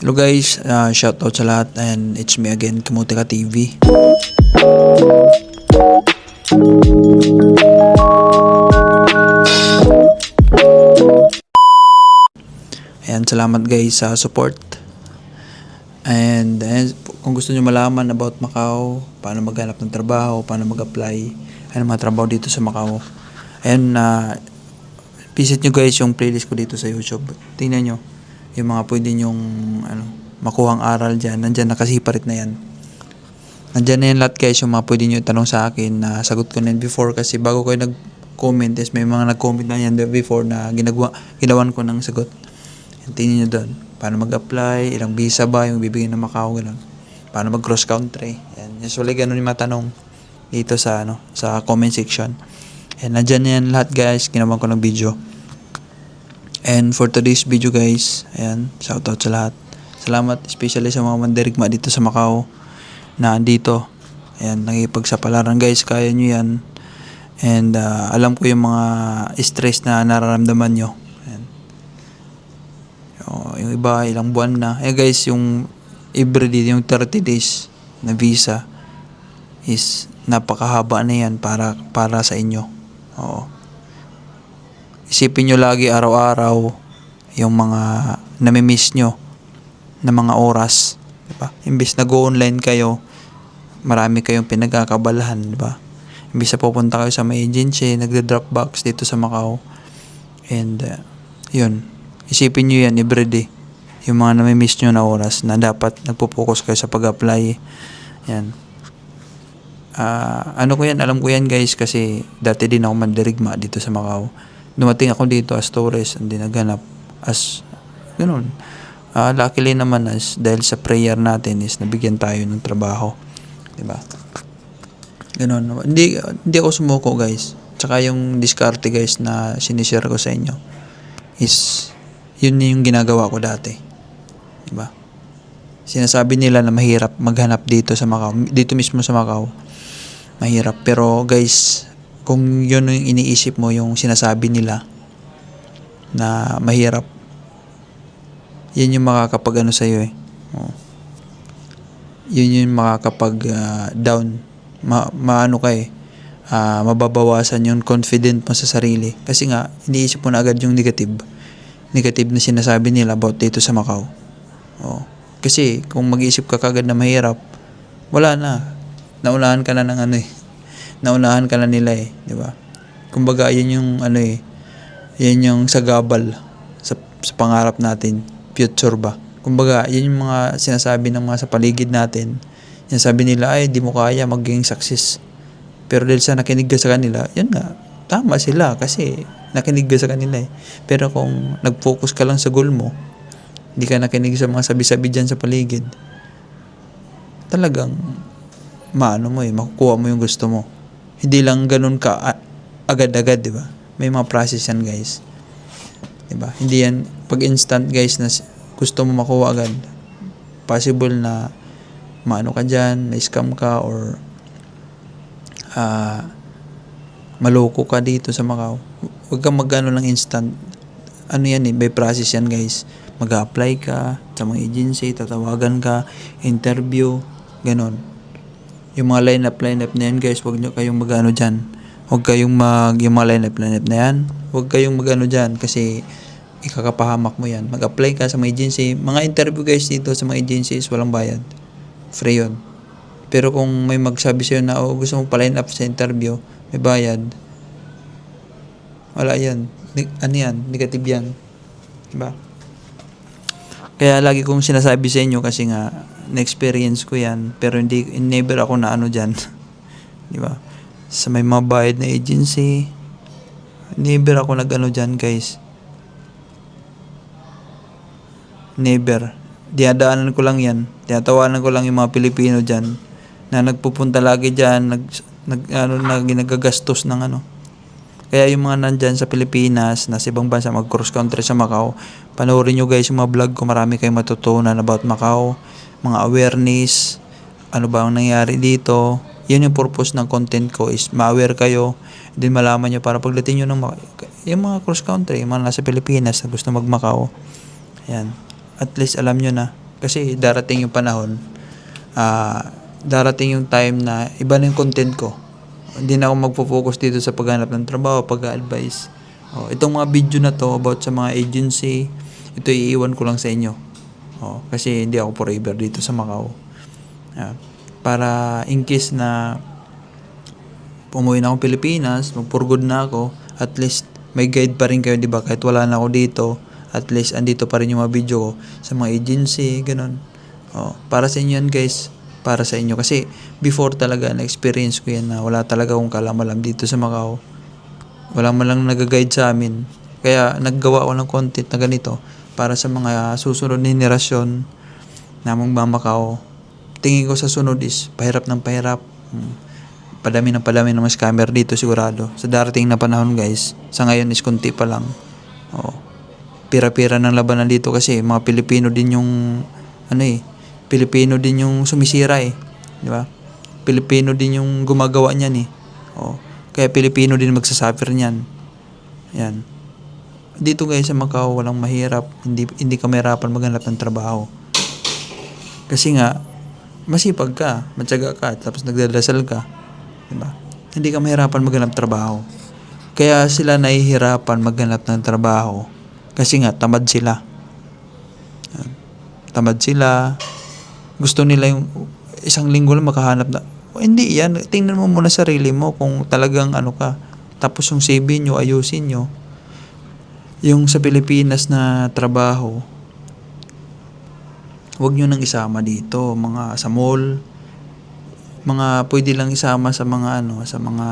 Hello guys, uh, shout out sa lahat and it's me again, Kamutika TV. Ayan, salamat guys sa support. And eh, kung gusto nyo malaman about Macau, paano maghanap ng trabaho, paano mag-apply, ano mga trabaho dito sa Macau. Ayan, na visit nyo guys yung playlist ko dito sa YouTube. Tingnan nyo yung mga pwede nyong ano, makuhang aral dyan. Nandyan nakasiparit na yan. Nandyan na yan lahat guys yung mga pwede nyo tanong sa akin na sagot ko na yan before kasi bago kayo nag-comment is may mga nag-comment na yan before na ginagawa, ginawan ko ng sagot. Tingnan nyo doon. Paano mag-apply, ilang visa ba yung bibigyan ng Macau, gano'n. Paano mag-cross country. Yan. Usually ganun yung mga dito sa ano sa comment section. And nandyan na yan lahat guys, ginawan ko ng video. And for today's video guys, ayan, shout out sa lahat. Salamat especially sa mga mandirigma dito sa Macau na andito. Ayan, nakikipagsapalaran guys, kaya nyo yan. And ah, alam ko yung mga stress na nararamdaman nyo. Ayan. O, yung iba, ilang buwan na. Eh guys, yung everyday, yung 30 days na visa is napakahaba na yan para, para sa inyo. Oo isipin nyo lagi araw-araw yung mga namimiss nyo na mga oras. Diba? Imbis na go-online kayo, marami kayong pinagkakabalahan. Diba? Imbis na pupunta kayo sa may agency, nagda-drop box dito sa Macau. And, uh, yun. Isipin nyo yan everyday. Yung mga namimiss nyo na oras na dapat nagpo-focus kayo sa pag-apply. Yan. Ah, ano ko yan, alam ko yan guys kasi dati din ako mandirigma dito sa Macau dumating ako dito as tourist and din naganap as ganun. Uh, luckily naman as dahil sa prayer natin is nabigyan tayo ng trabaho. 'Di ba? Ganun. Hindi hindi ako sumuko, guys. Tsaka yung diskarte, guys, na sinishare ko sa inyo is yun yung ginagawa ko dati. 'Di ba? Sinasabi nila na mahirap maghanap dito sa Macau, dito mismo sa Macau. Mahirap, pero guys, kung yun yung iniisip mo, yung sinasabi nila na mahirap, yun yung makakapag ano sa'yo eh. Oh. Yun yung makakapag uh, down. Ma, maano ka eh. Uh, mababawasan yung confident mo sa sarili. Kasi nga, iniisip mo na agad yung negative. Negative na sinasabi nila about dito sa Macau. Oh. Kasi kung mag-iisip ka kagad na mahirap, wala na. Naunahan ka na ng ano eh naunahan ka na nila eh, di ba? Kumbaga, yun yung ano eh, yun yung sagabal sa, sa pangarap natin, future ba? Kumbaga, yun yung mga sinasabi ng mga sa paligid natin. Sinasabi nila, ay, di mo kaya maging success. Pero dahil sa nakinig ka sa kanila, yun nga, tama sila kasi nakinig ka sa kanila eh. Pero kung nag-focus ka lang sa goal mo, hindi ka nakinig sa mga sabi-sabi dyan sa paligid, talagang maano mo eh, makukuha mo yung gusto mo. Hindi lang ganun ka agad-agad, di ba? May mga process yan, guys. Di ba? Hindi yan, pag instant, guys, na gusto mo makuha agad, possible na maano ka dyan, may scam ka, or uh, maloko ka dito sa Macau. Huwag kang magano lang instant. Ano yan eh, may process yan, guys. Mag-apply ka sa mga agency, tatawagan ka, interview, ganon yung mga line-up, line-up na yan guys, huwag nyo kayong magano dyan. Huwag kayong mag, yung mga line-up, line-up na yan, huwag kayong magano dyan kasi ikakapahamak mo yan. Mag-apply ka sa mga agency. Mga interview guys dito sa mga agencies, walang bayad. Free yun. Pero kung may magsabi sa'yo na, oh, gusto mo pa-line sa interview, may bayad. Wala yan. Ano yan? Negative yan. Diba? Kaya lagi kong sinasabi sa inyo kasi nga, na-experience ko yan pero hindi never ako na ano diyan di ba? Sa may mga bayad na agency never ako nagano diyan guys. Never diadaanan ko lang yan. Tinatawanan ko lang yung mga Pilipino diyan na nagpupunta lagi diyan nag, nag ano na ginagagastos ng ano kaya yung mga nandyan sa Pilipinas, na sa ibang bansa, mag-cross country sa Macau, panoorin nyo guys yung mga vlog ko, marami kayong matutunan about Macau mga awareness, ano ba ang nangyari dito. Yun yung purpose ng content ko is ma-aware kayo, din malaman nyo para pagdating nyo ng yung mga cross country, yung mga nasa Pilipinas na gusto magmakaw. Ayan. At least alam nyo na Kasi darating yung panahon, ah, darating yung time na iba na yung content ko. Hindi na ako magpo-focus dito sa paghanap ng trabaho, pag-advise. Oh, itong mga video na to about sa mga agency, ito iiwan ko lang sa inyo. Oh, kasi hindi ako forever dito sa Macau. Ah, para in case na umuwi na akong Pilipinas, mag-for good na ako, at least may guide pa rin kayo, di ba? Kahit wala na ako dito, at least andito pa rin yung mga video ko sa mga agency, ganun. Oh, para sa inyo yan guys, para sa inyo. Kasi before talaga, na-experience ko yan na wala talaga akong kalamalam dito sa Macau. Wala man lang nag-guide sa amin. Kaya naggawa ako ng content na ganito para sa mga susunod na henerasyon na Macau. Tingin ko sa sunod is pahirap ng pahirap. Hmm. Padami ng padami ng mga scammer dito sigurado. Sa darating na panahon guys, sa ngayon is kunti pa lang. Oo. Pira-pira ng labanan dito kasi mga Pilipino din yung ano eh, Pilipino din yung sumisira eh. Di ba? Pilipino din yung gumagawa niyan eh. Oo. Kaya Pilipino din magsasuffer niyan. Yan. Dito guys sa Macau walang mahirap, hindi hindi ka mahirapan maghanap ng trabaho. Kasi nga masipag ka, matyaga ka, tapos nagdadasal ka. Diba? Hindi ka mahirapan maghanap trabaho. Kaya sila nahihirapan maghanap ng trabaho kasi nga tamad sila. Tamad sila. Gusto nila yung isang linggo lang makahanap na. O, hindi yan. Tingnan mo muna sarili mo kung talagang ano ka. Tapos yung CV nyo, ayusin nyo. Yung sa Pilipinas na trabaho, huwag nyo nang isama dito. Mga sa mall, mga pwede lang isama sa mga ano, sa mga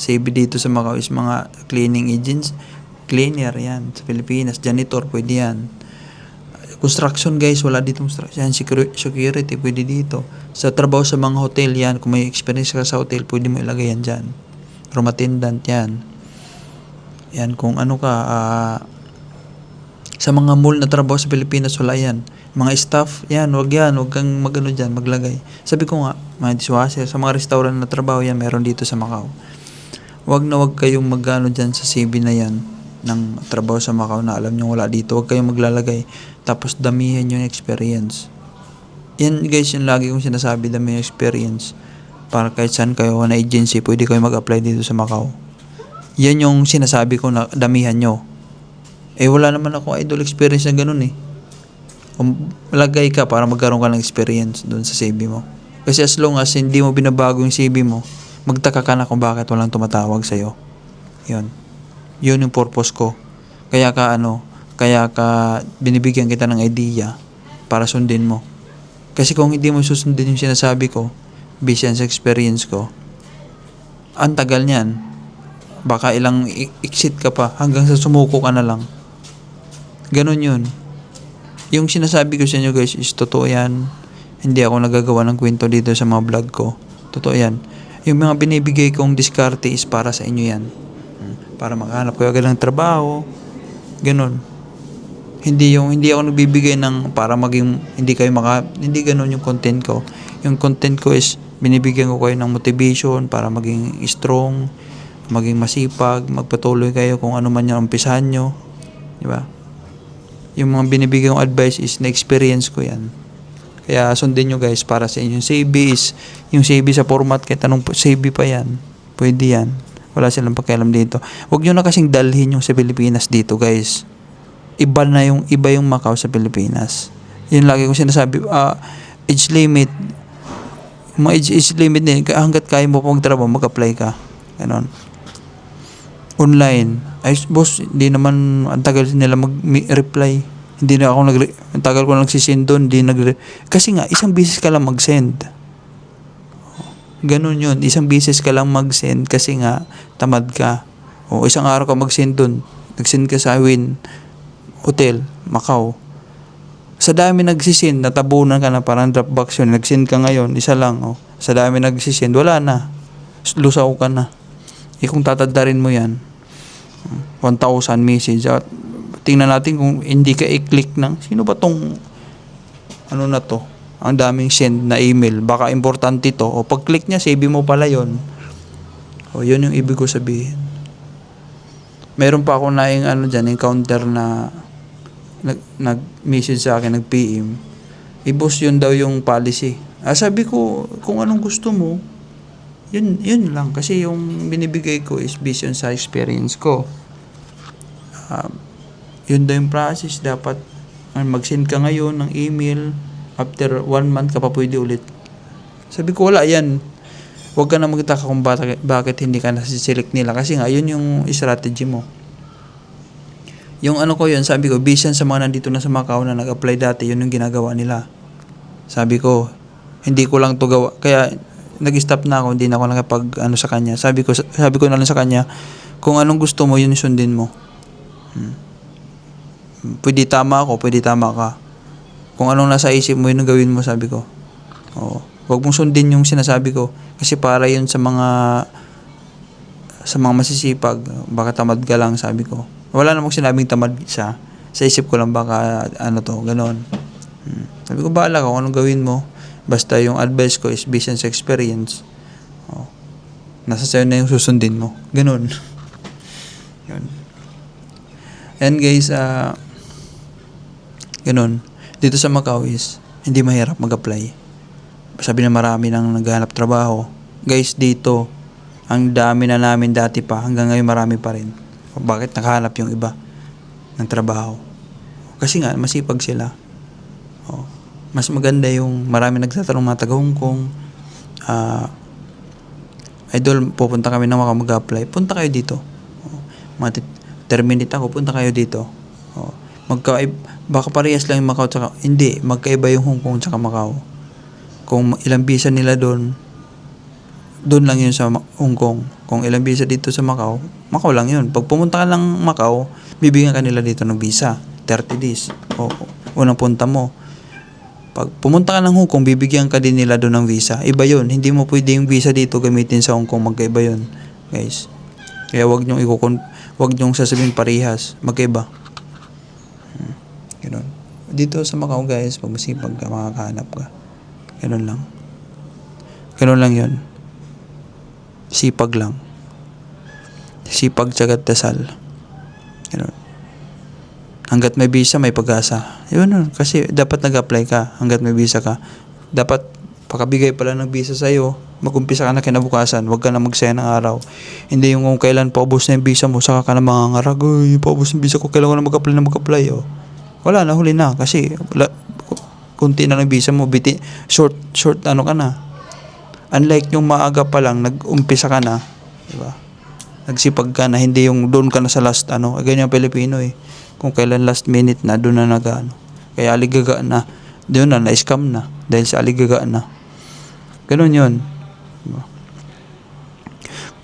CV dito sa Macau is mga cleaning agents, cleaner yan sa Pilipinas, janitor pwede yan. Construction guys, wala dito construction. Security, pwede dito. Sa trabaho sa mga hotel yan, kung may experience ka sa hotel, pwede mo ilagay yan dyan. Room attendant yan. Yan, kung ano ka, ah, sa mga mall na trabaho sa Pilipinas, wala yan. Mga staff, yan, wag yan, wag kang magano dyan, maglagay. Sabi ko nga, mga dishwasher, sa mga restaurant na trabaho yan, meron dito sa Macau. Wag na wag kayong magano dyan sa CV na yan ng trabaho sa Macau na alam nyo wala dito. Wag kayong maglalagay. Tapos damihan yung experience. Yan guys, yung lagi kong sinasabi, dami yung experience. Para kahit saan kayo na agency, pwede kayo mag-apply dito sa Macau. Yan yung sinasabi ko na damihan nyo. Eh wala naman ako idol experience na ganun eh. Kung lagay ka para magkaroon ka ng experience doon sa CV mo. Kasi as long as hindi mo binabago yung CV mo, magtaka ka na kung bakit walang tumatawag sa'yo. Yun. Yun yung purpose ko. Kaya ka ano, kaya ka binibigyan kita ng idea para sundin mo. Kasi kung hindi mo susundin yung sinasabi ko, based experience ko, ang tagal niyan. Baka ilang exit ka pa hanggang sa sumuko ka na lang. Ganon yun. Yung sinasabi ko sa inyo guys is totoo yan. Hindi ako nagagawa ng kwento dito sa mga vlog ko. Totoo yan. Yung mga binibigay kong diskarte is para sa inyo yan. Hmm. Para makahanap kayo agad ng trabaho. Ganon. Hindi yung hindi ako nagbibigay ng para maging hindi kayo maka hindi ganon yung content ko. Yung content ko is binibigyan ko kayo ng motivation para maging strong, maging masipag, magpatuloy kayo kung ano man yung umpisahan nyo. Di ba? Yung mga binibigyan kong advice is na-experience ko yan. Kaya sundin nyo guys para sa inyo. Yung CV is, yung CV sa format, kahit anong CV pa yan, pwede yan. Wala silang pakialam dito. Huwag nyo na kasing dalhin yung sa Pilipinas dito guys. Iba na yung, iba yung Macau sa Pilipinas. Yun lagi kong sinasabi, ah, age limit, mga age, age limit din, hanggat kaya mo pang trabaho, mag-apply ka. Ganon online. Ay, boss, hindi naman ang tagal nila mag-reply. Hindi na ako nag ang tagal ko nagsisend doon, hindi nag Kasi nga, isang beses ka lang mag-send. Ganun yun. Isang beses ka lang mag-send kasi nga, tamad ka. O isang araw ka mag-send doon. Nag-send ka sa Win Hotel, Macau. Sa dami nagsisend, natabunan ka na parang Dropbox yun. Nag-send ka ngayon, isa lang. Oh. Sa dami nagsisend, wala na. Lusaw ka na. Eh kung tatadarin mo yan, 1,000 message at tingnan natin kung hindi ka i-click ng sino ba tong ano na to ang daming send na email baka importante to o pag click niya save mo pala yon o yun yung ibig ko sabihin meron pa ako naing ano dyan encounter na nag, nag message sa akin nag PM i-boss yun daw yung policy. Ah, sabi ko, kung anong gusto mo, yun, yun lang. Kasi yung binibigay ko is based on sa experience ko. Um, yun daw yung process. Dapat ah, mag-send ka ngayon ng email. After one month ka pa pwede ulit. Sabi ko, wala yan. Huwag ka na magtaka kung bakit, bakit hindi ka nasiselect nila. Kasi nga, yun yung strategy mo. Yung ano ko yun, sabi ko, based sa mga nandito na sa Macau na nag-apply dati, yun yung ginagawa nila. Sabi ko, hindi ko lang to gawa. Kaya, nag-stop na ako, hindi na ako nakapag, ano sa kanya. Sabi ko, sabi ko na lang sa kanya, kung anong gusto mo, yun sundin mo. Hmm. Pwede tama ako, pwede tama ka. Kung anong nasa isip mo, yun ang gawin mo, sabi ko. Oo. Huwag mong sundin yung sinasabi ko. Kasi para yun sa mga sa mga masisipag, baka tamad ka lang, sabi ko. Wala namang sinabing tamad siya. Sa isip ko lang baka ano to, ganon. Hmm. Sabi ko, bahala ka kung anong gawin mo. Basta yung advice ko is based on sa experience. Oh. Nasa sa'yo na yung susundin mo. Ganon. Yun. And guys, ah, ganon. Dito sa Macau is, hindi mahirap mag-apply. Sabi na marami nang naghahanap trabaho. Guys, dito, ang dami na namin dati pa, hanggang ngayon marami pa rin. Bakit nakahanap yung iba ng trabaho? Kasi nga, masipag sila. Oh. Mas maganda yung marami nagtatanong mga taga Hong Kong. Ah, idol, pupunta kami na maka mag-apply. Punta kayo dito. Oh. Mga terminate ako, punta kayo dito. Oh. Magka, baka parehas lang yung Macau tsaka, hindi, magkaiba yung Hong Kong tsaka Macau. Kung ilang visa nila doon, doon lang yun sa Hong Kong. Kung ilang visa dito sa Macau, Macau lang yun. Pag pumunta ka lang Macau, bibigyan ka nila dito ng visa. 30 days. O, unang punta mo. Pag pumunta ka ng Hong Kong, bibigyan ka din nila doon ng visa. Iba yun. Hindi mo pwede yung visa dito gamitin sa Hong Kong. Magkaiba yun. Guys. Kaya wag niyong ikukon, wag niyong sasabihin parehas. Magkaiba. Hmm. Ganun. Dito sa Macau guys, pag masipag ka, makakahanap ka. Ganun lang. Ganun lang yun. Sipag lang. Sipag tsagat dasal. Ganun. Hanggat may visa, may pag-asa. Yun nun. Kasi dapat nag-apply ka hanggat may visa ka. Dapat pakabigay pala ng visa sa'yo, mag-umpisa ka na kinabukasan, huwag ka na magsaya ng araw. Hindi yung kung kailan paubos na yung visa mo, saka ka na mga ngarag, uy, paubos yung visa ko, kailan ko na mag-apply na mag-apply, oh. Wala na, huli na, kasi wala, kunti na ng visa mo, biti, short, short, ano ka na. Unlike yung maaga pa lang, nag-umpisa ka na, di ba? Nagsipag ka na, hindi yung doon ka na sa last, ano, ganyan yung Pilipino eh. Kung kailan last minute na, doon na nag, ano. Kaya aligaga na, doon na, na-scam na, dahil sa aligaga na. Ganun yun. Diba?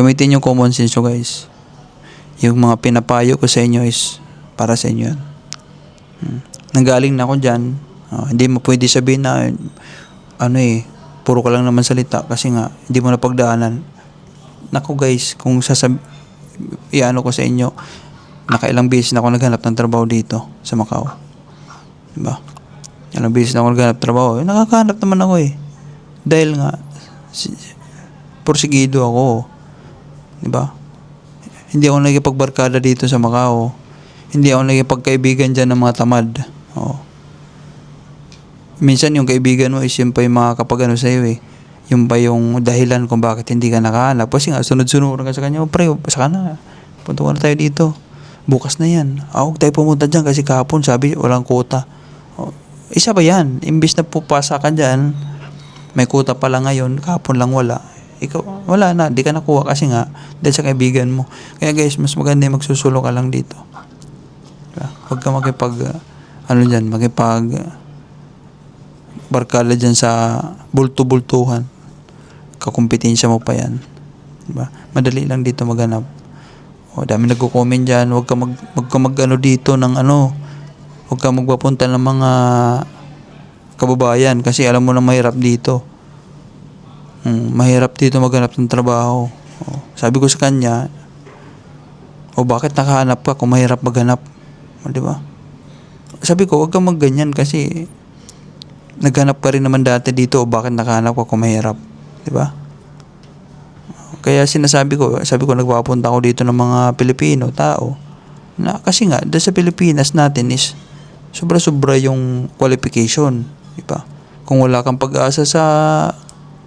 Gamitin yung common sense nyo guys. Yung mga pinapayo ko sa inyo is para sa inyo yan. Hmm. Nanggaling na ako dyan. Ah, hindi mo pwede sabihin na ano eh, puro ka lang naman salita kasi nga hindi mo na pagdaanan. Nako guys, kung sasab iano ko sa inyo, nakailang beses na ako naghanap ng trabaho dito sa Macau. Diba? Ilang beses na ako naghanap trabaho. Eh, nakakahanap naman ako eh. Dahil nga, si, porsigido ako. Di ba? Hindi ako nagipagbarkada dito sa Macau. Hindi ako nagipagkaibigan dyan ng mga tamad. Oo. Minsan yung kaibigan mo is yun pa yung makakapag ano sa'yo eh. Yung pa yung dahilan kung bakit hindi ka nakahanap. Kasi nga, sunod-sunod ka sa kanya. Oh, pre, sa na. Punta na tayo dito. Bukas na yan. Ah, tayo pumunta dyan kasi kahapon sabi walang quota. Oh, isa ba yan? Imbis na pupasa ka dyan, may quota pala ngayon, kahapon lang wala. Ikaw, wala na, di ka nakuha kasi nga, dahil sa kaibigan mo. Kaya guys, mas maganda yung magsusulo ka lang dito. Diba? Huwag ka makipag, uh, ano dyan, makipag, barkada dyan sa bulto-bultuhan. Kakumpetensya mo pa yan. Diba? Madali lang dito maghanap. O, dami nagko-comment dyan, huwag ka mag, huwag ka mag ano dito ng ano, huwag ka magpapunta ng mga kababayan kasi alam mo na mahirap dito. Hmm, mahirap dito maghanap ng trabaho. O, sabi ko sa kanya, o bakit nakahanap ka kung mahirap maghanap? O, di ba? Sabi ko, huwag kang magganyan kasi naghanap ka rin naman dati dito o bakit nakahanap ka kung mahirap? Di ba? Kaya sinasabi ko, sabi ko nagpapunta ako dito ng mga Pilipino, tao. Na, kasi nga, dahil sa Pilipinas natin is sobra-sobra yung qualification. Di ba? Kung wala kang pag-asa sa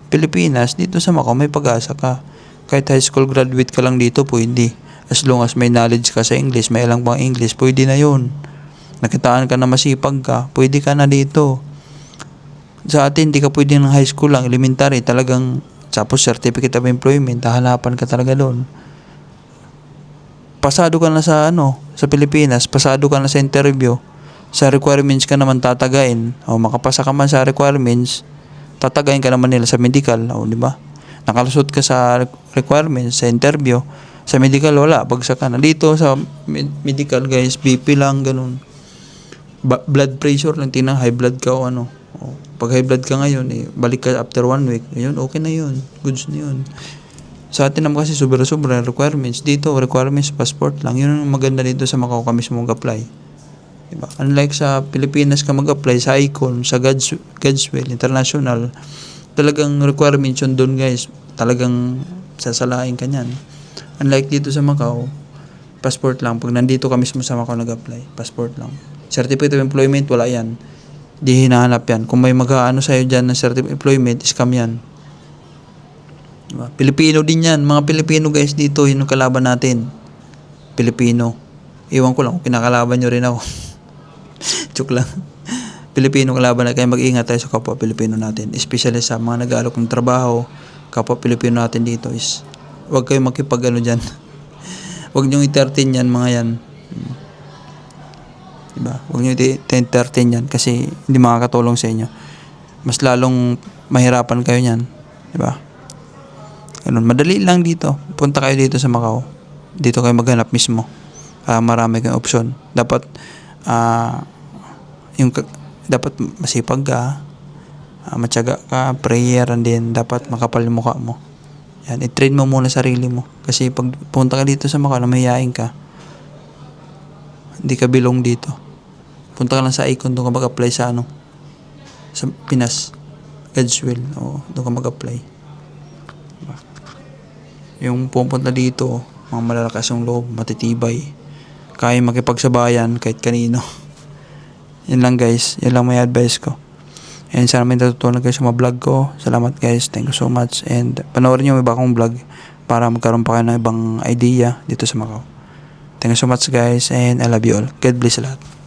Pilipinas, dito sa Macau may pag-asa ka. Kahit high school graduate ka lang dito, pwede. As long as may knowledge ka sa English, may alam pang English, pwede na yun. Nakitaan ka na masipag ka, pwede ka na dito. Sa atin, di ka pwede ng high school lang, elementary, talagang tapos certificate of employment, hahanapan ka talaga doon. Pasado ka na sa ano, sa Pilipinas, pasado ka na sa interview, sa requirements ka naman tatagain, o makapasa ka man sa requirements, tatagain ka naman nila sa medical, o di ba? Nakalusot ka sa requirements, sa interview, sa medical wala, bagsak ka na. Dito sa med- medical guys, BP lang, ganun. Ba- blood pressure lang, tinang high blood ka o ano. Pag high blood ka ngayon, eh, balik ka after one week, yun, okay na yun. Goods na yun. Sa atin naman kasi sobra-sobra requirements. Dito, requirements, passport lang. Yun ang maganda dito sa Macau ka mismo mag-apply. Diba? Unlike sa Pilipinas ka mag-apply, sa ICON, sa Gods, Godswill International, talagang requirements yun doon guys. Talagang sasalain ka niyan. Unlike dito sa Macau, passport lang. Pag nandito ka mismo sa Macau nag-apply, passport lang. Certificate of employment, wala yan. Di hinahanap yan. Kung may mag-ano sa'yo dyan ng certificate of employment, scam yan. Diba? Pilipino din yan. Mga Pilipino guys dito, yun ang kalaban natin. Pilipino. Iwan ko lang kung kinakalaban nyo rin ako. Joke lang. Pilipino kalaban na kaya mag-ingat tayo sa kapwa Pilipino natin. Especially sa mga nag-aalok ng trabaho, kapwa Pilipino natin dito is huwag kayo makipag ano dyan. huwag nyo i-13 yan mga yan. Huwag nyo i-13 yan kasi hindi makakatulong sa inyo. Mas lalong mahirapan kayo niyan. Diba? Ganun. Madali lang dito. Punta kayo dito sa Macau. Dito kayo maghanap mismo. Ah, marami kayong option. Dapat ah yung dapat masipag ka, ah, matyaga ka, prayer and then dapat makapal yung mukha mo. Yan, i-train mo muna sarili mo. Kasi pag punta ka dito sa Macau, na mahihain ka, hindi ka bilong dito. Punta ka lang sa icon, doon ka mag-apply sa ano, sa Pinas. Will. Oo, doon ka mag-apply. Diba? Yung pupunta dito, mga malalakas yung loob, matitibay. Kaya makipagsabayan kahit kanino. Yan lang guys. Yan lang may advice ko. And sana may natutunan kayo sa mga vlog ko. Salamat guys. Thank you so much. And panoorin nyo yung iba kong vlog para magkaroon pa kayo ng ibang idea dito sa Macau. Thank you so much guys and I love you all. God bless sa lahat.